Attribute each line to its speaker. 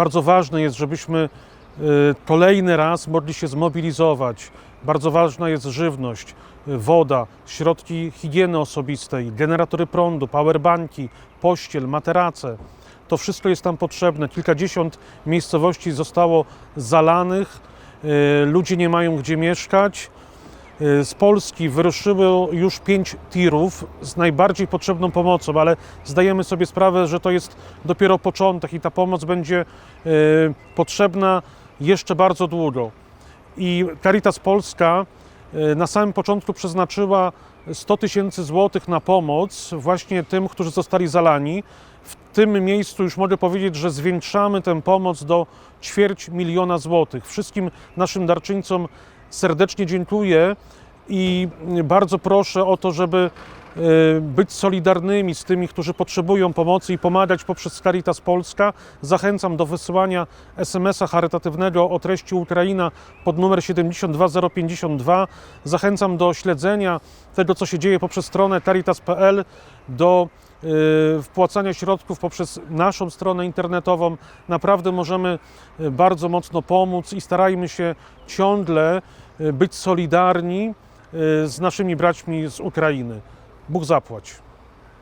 Speaker 1: Bardzo ważne jest, żebyśmy y, kolejny raz mogli się zmobilizować. Bardzo ważna jest żywność, y, woda, środki higieny osobistej, generatory prądu, powerbanki, pościel, materace. To wszystko jest tam potrzebne. Kilkadziesiąt miejscowości zostało zalanych, y, ludzie nie mają gdzie mieszkać. Y, Z Polski wyruszyło już pięć tirów z najbardziej potrzebną pomocą, ale zdajemy sobie sprawę, że to jest dopiero początek i ta pomoc będzie y, potrzebna jeszcze bardzo długo. I Caritas Polska y, na samym początku przeznaczyła 100 tysięcy złotych na pomoc właśnie tym, którzy zostali zalani. W tym miejscu już mogę powiedzieć, że zwiększamy tę pomoc do ćwierć miliona złotych. Wszystkim naszym darczyńcom serdecznie dziękuję i bardzo proszę o to, żeby być solidarnymi z tymi, którzy potrzebują pomocy i pomagać poprzez Caritas Polska. Zachęcam do wysyłania SMS-a charytatywnego o treści Ukraina pod numer 72052. Zachęcam do śledzenia tego, co się dzieje poprzez stronę caritas.pl, do e, wpłacania środków poprzez naszą stronę internetową. Naprawdę możemy e, bardzo mocno pomóc i starajmy się ciągle być solidarni z naszymi braćmi z Ukrainy. Bóg zapłać.